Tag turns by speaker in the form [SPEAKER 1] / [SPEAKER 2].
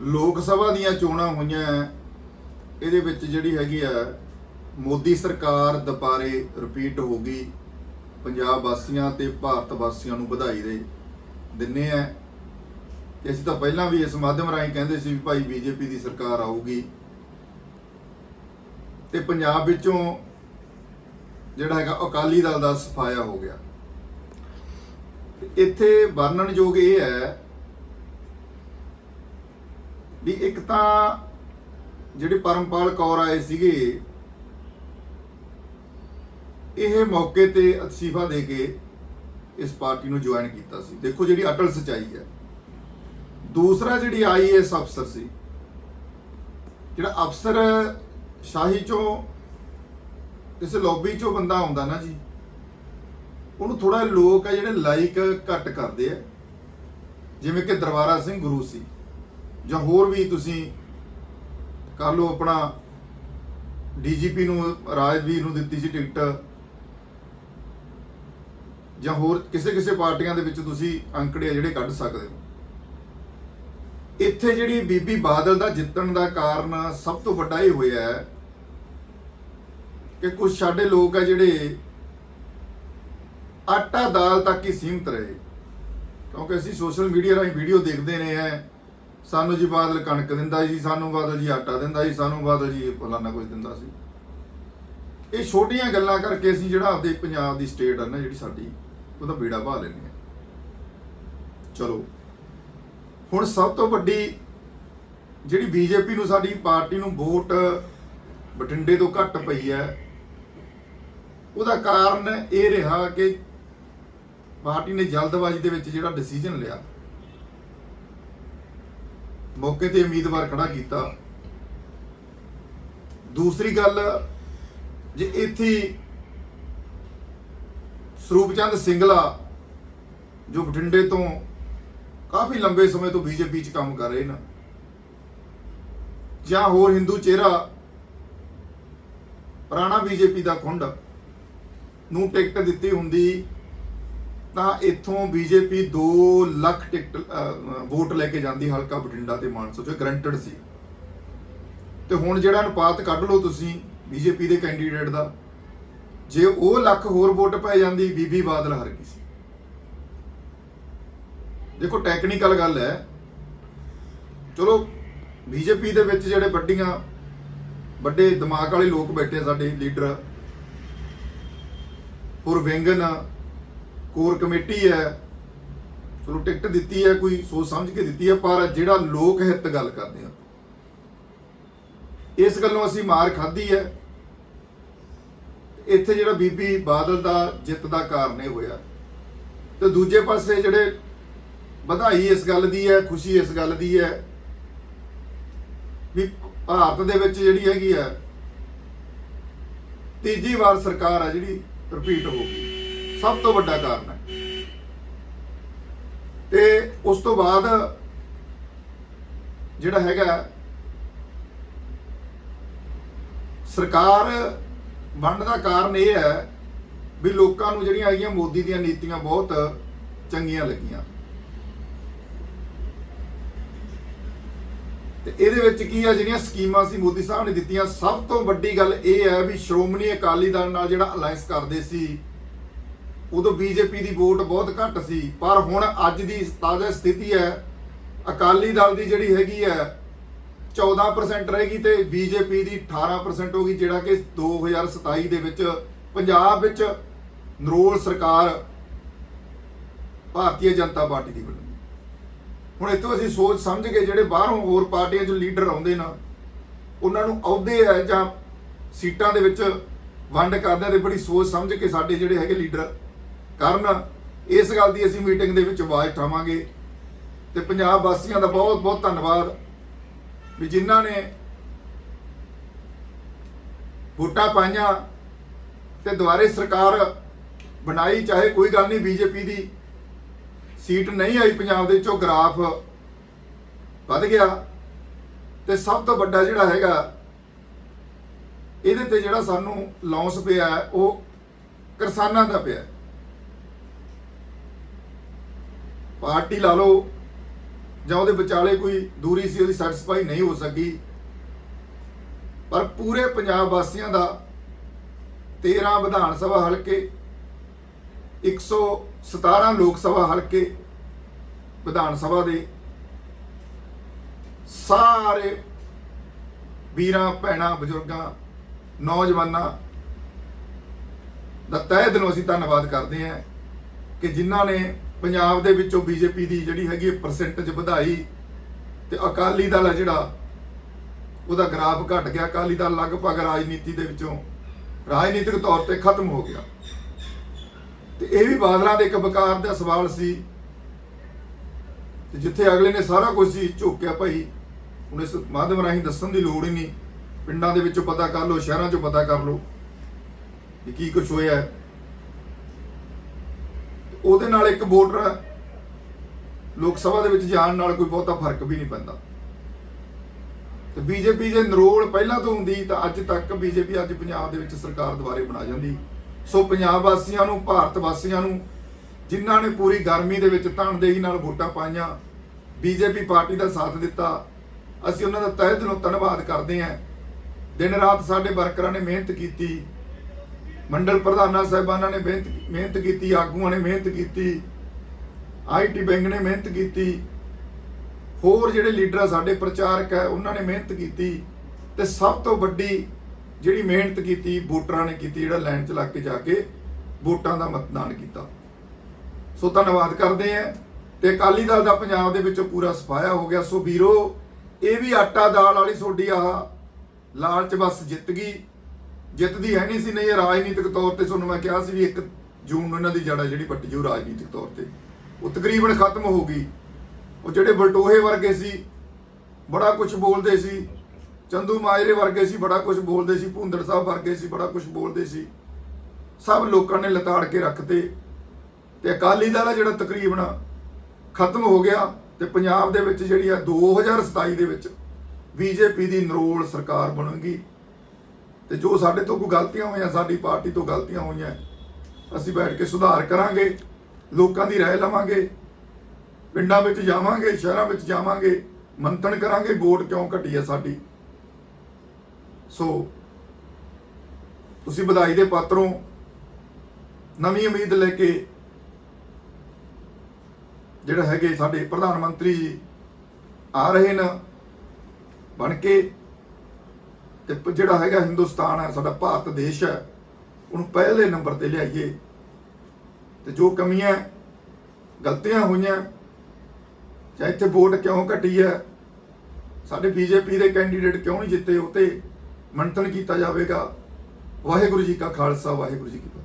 [SPEAKER 1] ਲੋਕ ਸਭਾ ਦੀਆਂ ਚੋਣਾਂ ਹੋਈਆਂ ਇਹਦੇ ਵਿੱਚ ਜਿਹੜੀ ਹੈਗੀ ਆ, ਮੋਦੀ ਸਰਕਾਰ ਦੁਬਾਰੇ ਰਿਪੀਟ ਹੋ ਗਈ, ਪੰਜਾਬ ਵਾਸੀਆਂ ਤੇ ਭਾਰਤ ਵਾਸੀਆਂ ਨੂੰ ਵਧਾਈ ਦੇ ਦਿੰਨੇ ਆ। ਤੇ ਅਸੀਂ ਤਾਂ ਪਹਿਲਾਂ ਵੀ ਇਸ ਮਾਧਿਅਮ ਰਾਹੀਂ ਕਹਿੰਦੇ ਸੀ ਵੀ ਭਾਈ ਬੀਜੇਪੀ ਦੀ ਸਰਕਾਰ ਆਊਗੀ। ਤੇ ਪੰਜਾਬ ਵਿੱਚੋਂ ਜਿਹੜਾ ਹੈਗਾ ਅਕਾਲੀ ਦਲ ਦਾ ਸਫਾਇਆ ਹੋ ਗਿਆ। ਇੱਥੇ ਵਰਣਨਯੋਗ ਇਹ ਹੈ ਵੀ ਇੱਕ ਤਾਂ ਜਿਹੜੇ ਪਰਮਪਾਲ ਕੌਰ ਆਏ ਸੀਗੇ, ਇਹ ਮੌਕੇ ਤੇ ਅਸਤੀਫਾ ਦੇ ਕੇ ਇਸ ਪਾਰਟੀ ਨੂੰ ਜੁਆਇਨ ਕੀਤਾ ਸੀ। ਦੇਖੋ ਜਿਹੜੀ ਅਟਲ ਸਚਾਈ ਹੈ। ਦੂਸਰਾ ਜਿਹੜੀ ਆਈਐਸ ਅਫਸਰ ਸੀ, ਜਿਹੜਾ ਅਫਸਰ ਸ਼ਾਹੀ ਚੋਂ ਕਿਸੇ ਲੌਬੀ ਚੋਂ ਬੰਦਾ ਆਉਂਦਾ ਨਾ ਜੀ, ਉਹਨੂੰ ਥੋੜਾ ਲੋਕ ਆ ਜਿਹੜੇ ਲਾਈਕ ਘੱਟ ਕਰਦੇ ਆ। ਜਿਵੇਂ ਕਿ ਦਰਬਾਰਾ ਸਿੰਘ ਗੁਰੂ ਸੀ। ਜਾਂ ਹੋਰ ਵੀ ਤੁਸੀਂ ਕਰ ਲਓ ਆਪਣਾ ਡੀਜੀਪੀ ਨੂੰ, ਰਾਜਵੀਰ ਨੂੰ ਦਿੱਤੀ ਸੀ ਟਿਕਟ। ਜਾਂ ਹੋਰ ਕਿਸੇ ਕਿਸੇ ਪਾਰਟੀਆਂ ਦੇ ਵਿੱਚ ਤੁਸੀਂ ਅੰਕੜੇ ਆ ਜਿਹੜੇ ਕੱਢ ਸਕਦੇ ਹੋ। ਇੱਥੇ ਜਿਹੜੀ ਬੀਬੀ ਬਾਦਲ ਦਾ ਜਿੱਤਣ ਦਾ ਕਾਰਨ ਸਭ ਤੋਂ ਵੱਡਾ ਇਹ ਹੋਇਆ ਹੈ ਕਿ ਕੁਝ ਸਾਡੇ ਲੋਕ ਆ ਜਿਹੜੇ ਆਟਾ ਦਾਲ ਤੱਕ ਹੀ ਸੀਮਤ ਰਹੇ। ਕਿਉਂਕਿ ਅਸੀਂ ਸੋਸ਼ਲ ਮੀਡੀਆ ਰਾਹੀਂ ਵੀਡੀਓ ਦੇਖਦੇ ਨੇ ਐ ਸਾਨੂੰ ਜੀ ਬਾਦਲ ਕਣਕ ਦਿੰਦਾ ਜੀ, ਸਾਨੂੰ ਬਾਦਲ ਜੀ ਆਟਾ ਦਿੰਦਾ ਜੀ, ਸਾਨੂੰ ਬਾਦਲ ਜੀ ਫਲਾਨਾ ਕੁਝ ਦਿੰਦਾ ਸੀ। ਇਹ ਛੋਟੀਆਂ ਗੱਲਾਂ ਕਰਕੇ ਅਸੀਂ ਜਿਹੜਾ ਆਪਦੇ ਪੰਜਾਬ ਦੀ ਸਟੇਟ ਆ ਨਾ ਜਿਹੜੀ ਸਾਡੀ ਉਹਦਾ ਬੇੜਾ ਭਾ ਲੈਂਦੇ ਆ ਚਲੋ, ਹੁਣ ਸਭ ਤੋਂ ਵੱਡੀ ਜਿਹੜੀ ਬੀਜੇਪੀ ਨੂੰ ਸਾਡੀ ਪਾਰਟੀ ਨੂੰ ਵੋਟ ਬਠਿੰਡੇ ਤੋਂ ਘੱਟ ਪਈ ਹੈ, ਉਹਦਾ ਕਾਰਨ ਇਹ ਰਿਹਾ ਕਿ ਪਾਰਟੀ ਨੇ ਜਲਦਬਾਜ਼ੀ ਦੇ ਵਿੱਚ ਜਿਹੜਾ ਡਿਸੀਜਨ ਲਿਆ। ਮੌਕੇ ਤੇ ਉਮੀਦਵਾਰ ਖੜਾ ਕੀਤਾ। ਦੂਸਰੀ ਗੱਲ, ਜੇ ਇੱਥੇ ਹੀ ਸਰੂਪਚੰਦ ਸਿੰਗਲਾ, ਜੋ ਬਠਿੰਡੇ ਤੋਂ ਕਾਫੀ ਲੰਬੇ ਸਮੇਂ ਤੋਂ ਬੀਜੇਪੀ 'ਚ ਕੰਮ ਕਰ ਰਹੇ ਨੇ, ਜਾਂ ਹੋਰ ਹਿੰਦੂ ਚਿਹਰਾ ਪੁਰਾਣਾ ਬੀਜੇਪੀ ਦਾ ਖੁੰਡ ਨੂੰ ਟਿਕਟ ਦਿੱਤੀ ਹੁੰਦੀ ਤਾਂ ਇੱਥੋਂ ਬੀਜੇਪੀ 2 ਲੱਖ ਟਿਕਟ ਵੋਟ ਲੈ ਕੇ ਜਾਂਦੀ ਹਲਕਾ ਬਠਿੰਡਾ ਤੇ ਮਾਨਸਾ ਚੋਂ ਗਰੰਟਡ ਸੀ। ਤੇ ਹੁਣ ਜਿਹੜਾ ਅਨੁਪਾਤ ਕੱਢ ਲਓ ਤੁਸੀਂ ਬੀਜੇਪੀ ਦੇ ਕੈਂਡੀਡੇਟ ਦਾ, ਜੇ ਉਹ ਲੱਖ ਹੋਰ ਵੋਟ ਪੈ ਜਾਂਦੀ, ਬੀਬੀ ਬਾਦਲ ਹਰ ਗਈ ਸੀ। ਦੇਖੋ ਟੈਕਨੀਕਲ ਗੱਲ ਹੈ। ਚਲੋ, ਬੀਜੇਪੀ ਦੇ ਵਿੱਚ ਜਿਹੜੇ ਵੱਡੀਆਂ, ਵੱਡੇ ਦਿਮਾਗ ਵਾਲੇ ਲੋਕ ਬੈਠੇ ਆ ਸਾਡੇ ਲੀਡਰ ਹੋਰ ਵਿੰਗਨ ਕੋਰ ਕਮੇਟੀ ਹੈ, ਚਲੋ ਟਿਕਟ ਦਿੱਤੀ ਹੈ, ਕੋਈ ਸੋਚ ਸਮਝ ਕੇ ਦਿੱਤੀ ਹੈ, ਪਰ ਜਿਹੜਾ ਲੋਕ ਹਿੱਤ ਗੱਲ ਕਰਦੇ ਆ ਇਸ ਗੱਲੋਂ ਅਸੀਂ ਮਾਰ ਖਾਧੀ ਹੈ। ਇੱਥੇ ਜਿਹੜਾ ਬੀਬੀ ਬਾਦਲ ਦਾ ਜਿੱਤ ਦਾ ਕਾਰਨ ਇਹ ਹੋਇਆ। ਤੇ ਦੂਜੇ ਪਾਸੇ ਜਿਹੜੇ ਵਧਾਈ ਇਸ ਗੱਲ ਦੀ ਹੈ, ਖੁਸ਼ੀ ਇਸ ਗੱਲ ਦੀ ਹੈ, ਵੀ ਭਾਰਤ ਦੇ ਵਿੱਚ ਜਿਹੜੀ ਹੈਗੀ ਆ ਤੀਜੀ ਵਾਰ ਸਰਕਾਰ ਆ ਜਿਹੜੀ, ਰਿਪੀਟ ਹੋ ਗਈ। ਸਭ ਤੋਂ ਵੱਡਾ ਕਾਰਨ ਹੈ। ਤੇ ਉਸ ਤੋਂ ਬਾਅਦ ਜਿਹੜਾ ਹੈਗਾ ਸਰਕਾਰ ਬਣਨ ਦਾ ਕਾਰਨ ਇਹ ਹੈ ਵੀ ਲੋਕਾਂ ਨੂੰ ਜਿਹੜੀਆਂ ਹੈਗੀਆਂ ਮੋਦੀ ਦੀਆਂ ਨੀਤੀਆਂ ਬਹੁਤ ਚੰਗੀਆਂ ਲੱਗੀਆਂ। ਤੇ ਇਹਦੇ ਵਿੱਚ ਕੀ ਆ, ਜਿਹੜੀਆਂ ਸਕੀਮਾਂ ਸੀ ਮੋਦੀ ਸਾਹਿਬ ਨੇ ਦਿੱਤੀਆਂ, ਸਭ ਤੋਂ ਵੱਡੀ ਗੱਲ ਇਹ ਹੈ ਵੀ ਸ਼੍ਰੋਮਣੀ ਅਕਾਲੀ ਦਲ ਨਾਲ ਜਿਹੜਾ ਅਲਾਈਅੰਸ ਕਰਦੇ ਸੀ ਉਦੋਂ ਬੀਜੇਪੀ ਦੀ ਵੋਟ ਬਹੁਤ ਘੱਟ ਸੀ, ਪਰ ਹੁਣ ਅੱਜ ਦੀ ਤਾਜ਼ਾ ਸਥਿਤੀ ਹੈ, ਅਕਾਲੀ ਦਲ ਦੀ ਜਿਹੜੀ ਹੈਗੀ ਹੈ 14% ਰਹੇਗੀ ਤੇ ਬੀਜੇਪੀ ਦੀ 18% ਹੋਗੀ ਜਿਹੜਾ ਕਿ 2027 ਦੇ ਵਿੱਚ ਪੰਜਾਬ ਵਿੱਚ ਨਰੋਲ ਸਰਕਾਰ ਭਾਰਤੀ ਜਨਤਾ ਪਾਰਟੀ ਦੀ ਬਣੇਗੀ ਹੁਣ ਇੱਥੋਂ ਅਸੀਂ ਸੋਚ ਸਮਝ ਕੇ ਜਿਹੜੇ ਬਾਹਰੋਂ ਹੋਰ ਪਾਰਟੀਆਂ 'ਚ ਲੀਡਰ ਆਉਂਦੇ ਨਾ, ਉਹਨਾਂ ਨੂੰ ਅਹੁਦੇ ਹੈ ਜਾਂ ਸੀਟਾਂ ਦੇ ਵਿੱਚ ਵੰਡ ਕਰਦੇ ਆ ਤੇ ਬੜੀ ਸੋਚ ਸਮਝ ਕੇ ਸਾਡੇ ਜਿਹੜੇ ਹੈਗੇ ਲੀਡਰ ਕਰਨ। ਇਸ ਗੱਲ ਦੀ ਅਸੀਂ ਮੀਟਿੰਗ ਦੇ ਵਿੱਚ ਆਵਾਜ਼ ਉਠਾਵਾਂਗੇ ਤੇ ਪੰਜਾਬ ਵਾਸੀਆਂ ਦਾ ਬਹੁਤ ਬਹੁਤ ਧੰਨਵਾਦ ਵੀ ਜਿਨ੍ਹਾਂ ਨੇ ਵੋਟਾਂ ਪਾਈਆਂ ਤੇ ਦੁਬਾਰੇ ਸਰਕਾਰ ਬਣਾਈ, ਚਾਹੇ ਕੋਈ ਗੱਲ ਨਹੀਂ ਬੀਜੇਪੀ ਦੀ। ਸੀਟ ਨਹੀਂ ਆਈ ਪੰਜਾਬ ਦੇ ਵਿੱਚੋਂ, ਗ੍ਰਾਫ ਵੱਧ ਗਿਆ ਤੇ ਸਭ ਤੋਂ ਵੱਡਾ ਜਿਹੜਾ ਹੈਗਾ, ਇਹਦੇ ਤੇ ਜਿਹੜਾ ਸਾਨੂੰ ਲੌਂਸ ਪਿਆ, ਉਹ ਕਿਸਾਨਾਂ ਦਾ ਪਿਆ ਹੈ। ਪਾਰਟੀ ਲਾ ਲਓ ਜਾਂ ਉਹਦੇ ਵਿਚਾਲੇ ਕੋਈ ਦੂਰੀ ਸੀ, ਉਹਦੀ ਸੈਟੀਸਫਾਈ ਨਹੀਂ ਹੋ ਸਕੀ। ਪਰ ਪੂਰੇ ਪੰਜਾਬ ਵਾਸੀਆਂ ਦਾ 13 ਵਿਧਾਨ ਸਭਾ ਹਲਕੇ 117 ਲੋਕ ਸਭਾ ਹਲਕੇ ਵਿਧਾਨ ਸਭਾ ਦੇ ਸਾਰੇ ਵੀਰਾਂ, ਭੈਣਾਂ, ਬਜ਼ੁਰਗਾਂ, ਨੌਜਵਾਨਾਂ ਦਾ ਤਹਿ ਦਿਲੋਂ ਅਸੀਂ ਧੰਨਵਾਦ ਕਰਦੇ ਹਾਂ ਕਿ ਜਿਨ੍ਹਾਂ ਨੇ ਪੰਜਾਬ ਦੇ ਵਿੱਚੋਂ ਬੀਜੇਪੀ ਦੀ ਜਿਹੜੀ ਹੈਗੀ ਪਰਸੈਂਟੇਜ ਵਧਾਈ ਤੇ ਅਕਾਲੀ ਦਲ ਹੈ ਜਿਹੜਾ, ਉਹਦਾ ਗ੍ਰਾਫ ਘਟ ਗਿਆ। ਅਕਾਲੀ ਦਲ ਲਗਭਗ ਰਾਜਨੀਤੀ ਦੇ ਵਿੱਚੋਂ ਰਾਜਨੀਤਿਕ ਤੌਰ ਤੇ ਖਤਮ ਹੋ ਗਿਆ। ਤੇ ਇਹ ਵੀ ਬਾਦਲਾਂ ਦੇ ਇੱਕ ਵਕਾਰ ਦਾ ਸਵਾਲ ਸੀ ਤੇ ਜਿੱਥੇ ਅਗਲੇ ਨੇ ਸਾਰਾ ਕੁਝ ਸੀ ਝੋਕਿਆ ਭਾਈ, ਹੁਣ ਇਸ ਮਾਧਿਅਮ ਰਾਹੀਂ ਦੱਸਣ ਦੀ ਲੋੜ ਹੀ ਨਹੀਂ। ਪਿੰਡਾਂ ਦੇ ਵਿੱਚੋਂ ਪਤਾ ਕਰ ਲਓ, ਸ਼ਹਿਰਾਂ 'ਚੋਂ ਪਤਾ ਕਰ ਲਓ ਕਿ ਕੀ ਕੁਝ ਹੋਇਆ। ਹੈ ਉਹਦੇ ਨਾਲ ਇੱਕ ਵੋਟਰ ਲੋਕ ਸਭਾ ਦੇ ਵਿੱਚ ਜਾਣ ਨਾਲ ਕੋਈ ਬਹੁਤਾ ਫ਼ਰਕ ਵੀ ਨਹੀਂ ਪੈਂਦਾ। ਤੇ ਬੀਜੇਪੀ ਜੇ ਨਰੋਲ ਪਹਿਲਾਂ ਤੋਂ ਹੁੰਦੀ, ਤਾਂ ਅੱਜ ਤੱਕ ਬੀਜੇਪੀ ਅੱਜ ਪੰਜਾਬ ਦੇ ਵਿੱਚ ਸਰਕਾਰ ਦੁਆਰੇ ਬਣਾ ਜਾਂਦੀ। ਸੋ ਪੰਜਾਬ ਵਾਸੀਆਂ ਨੂੰ, ਭਾਰਤ ਵਾਸੀਆਂ ਨੂੰ, ਜਿਨ੍ਹਾਂ ਨੇ ਪੂਰੀ ਗਰਮੀ ਦੇ ਵਿੱਚ ਤਣਦੇਹੀ ਨਾਲ ਵੋਟਾਂ ਪਾਈਆਂ, ਬੀਜੇਪੀ ਪਾਰਟੀ ਦਾ ਸਾਥ ਦਿੱਤਾ, ਅਸੀਂ ਉਹਨਾਂ ਦਾ ਤਹਿ ਦਿਲੋਂ ਧੰਨਵਾਦ ਕਰਦੇ ਹਾਂ। ਦਿਨ ਰਾਤ ਸਾਡੇ ਵਰਕਰਾਂ ਨੇ ਮਿਹਨਤ ਕੀਤੀ ਮੰਡਲ ਪ੍ਰਧਾਨਾਂ ਸਾਹਿਬਾਨਾਂ ਨੇ ਮਿਹਨਤ ਮਿਹਨਤ ਕੀਤੀ, ਆਗੂਆਂ ਨੇ ਮਿਹਨਤ ਕੀਤੀ ਆਈਟੀ ਬੈਂਕ ਨੇ ਮਿਹਨਤ ਕੀਤੀ, ਹੋਰ ਜਿਹੜੇ ਲੀਡਰ ਆ ਸਾਡੇ ਪ੍ਰਚਾਰਕ ਹੈ, ਉਹਨਾਂ ਨੇ ਮਿਹਨਤ ਕੀਤੀ ਤੇ ਸਭ ਤੋਂ ਵੱਡੀ ਜਿਹੜੀ ਮਿਹਨਤ ਕੀਤੀ, ਵੋਟਰਾਂ ਨੇ ਕੀਤੀ, ਜਿਹੜਾ ਲੈਣ 'ਚ ਲੱਗ ਕੇ ਜਾ ਕੇ ਵੋਟਾਂ ਦਾ ਮਤਦਾਨ ਕੀਤਾ। ਸੋ ਧੰਨਵਾਦ ਕਰਦੇ ਆ ਤੇ ਅਕਾਲੀ ਦਲ ਦਾ ਪੰਜਾਬ ਦੇ ਵਿੱਚੋਂ ਪੂਰਾ ਸਫਾਇਆ ਹੋ ਗਿਆ। ਸੋ ਵੀਰੋ, ਇਹ ਵੀ ਆਟਾ ਦਾਲ ਵਾਲੀ ਸੋਡੀ ਆਹ ਲਾਲਚ ਬਸ ਜਿੱਤ ਗਈ। ਜਿੱਤਦੀ ਹੈ ਨਹੀਂ ਸੀ, ਨਹੀਂ ਇਹ ਰਾਜਨੀਤਿਕ ਤੌਰ ਤੇ ਤੁਹਾਨੂੰ ਮੈਂ ਕਿਹਾ ਸੀ ਵੀ 1 ਜੂਨ ਨੂੰ ਇਹਨਾਂ ਦੀ ਜੜਾ ਜਿਹੜੀ ਪੱਟੀ ਜੂ ਰਾਜਨੀਤਿਕ ਤੌਰ ਤੇ। ਉਹ ਤਕਰੀਬਨ ਖਤਮ ਹੋ ਗਈ। ਉਹ ਜਿਹੜੇ ਬਲਟੋਹੇ ਵਰਗੇ ਸੀ, ਬੜਾ ਕੁਝ ਬੋਲਦੇ ਸੀ। ਚੰਦੂ ਮਾਜਰੇ ਵਰਗੇ ਸੀ, ਬੜਾ ਕੁਝ ਬੋਲਦੇ ਸੀ। ਭੁੰਦੜ ਸਾਹਿਬ ਵਰਗੇ ਸੀ, ਬੜਾ ਕੁਝ ਬੋਲਦੇ ਸੀ। ਸਭ ਲੋਕਾਂ ਨੇ ਲਤਾੜ ਕੇ ਰੱਖਤੇ। ਤੇ ਅਕਾਲੀ ਦਲ ਆ ਜਿਹੜਾ ਤਕਰੀਬਨ ਖਤਮ ਹੋ ਗਿਆ ਤੇ ਪੰਜਾਬ ਦੇ ਵਿੱਚ ਜਿਹੜੀ ਆ 2027 ਦੇ ਵਿੱਚ ਬੀਜੇਪੀ ਦੀ ਨਰੋਲ ਸਰਕਾਰ ਬਣੇਗੀ। ਤੇ ਜੋ ਸਾਡੇ ਤੋਂ ਕੋਈ ਗਲਤੀਆਂ ਹੋਈਆਂ, ਸਾਡੀ ਪਾਰਟੀ ਤੋਂ ਗਲਤੀਆਂ ਹੋਈਆਂ, ਅਸੀਂ ਬੈਠ ਕੇ ਸੁਧਾਰ ਕਰਾਂਗੇ, ਲੋਕਾਂ ਦੀ ਰਾਏ ਲਵਾਂਗੇ, ਪਿੰਡਾਂ ਵਿੱਚ ਜਾਵਾਂਗੇ, ਸ਼ਹਿਰਾਂ ਵਿੱਚ ਜਾਵਾਂਗੇ, ਮੰਥਨ ਕਰਾਂਗੇ, ਵੋਟ ਕਿਉਂ ਘਟੀ ਹੈ ਸਾਡੀ? ਸੋ ਤੁਸੀਂ ਵਧਾਈ ਦੇ ਪਾਤਰੋਂ ਨਵੀਂ ਉਮੀਦ ਲੈ ਕੇ ਜਿਹੜਾ ਹੈਗੇ ਸਾਡੇ ਪ੍ਰਧਾਨ ਮੰਤਰੀ ਜੀ ਆ ਰਹੇ ਨੇ, ਬਣ ਕੇ ਤੇ ਪ- ਜਿਹੜਾ ਹੈਗਾ ਹਿੰਦੁਸਤਾਨ ਹੈ, ਸਾਡਾ ਭਾਰਤ ਦੇਸ਼ ਹੈ, ਉਹਨੂੰ ਪਹਿਲੇ ਨੰਬਰ ਤੇ ਲਿਆਈਏ। ਤੇ ਜੋ ਕਮੀਆਂ, ਗਲਤੀਆਂ ਹੋਈਆਂ ਜਾਂ ਇੱਥੇ ਵੋਟ ਕਿਉਂ ਘਟੀ ਹੈ, ਸਾਡੇ ਬੀਜੇਪੀ ਦੇ ਕੈਂਡੀਡੇਟ ਕਿਉਂ ਨਹੀਂ ਜਿੱਤੇ, ਉਹ ਤੇ ਮੰਥਨ ਕੀਤਾ ਜਾਵੇਗਾ। ਵਾਹਿਗੁਰੂ ਜੀ ਕਾ ਖਾਲਸਾ, ਵਾਹਿਗੁਰੂ ਜੀ ਕੀ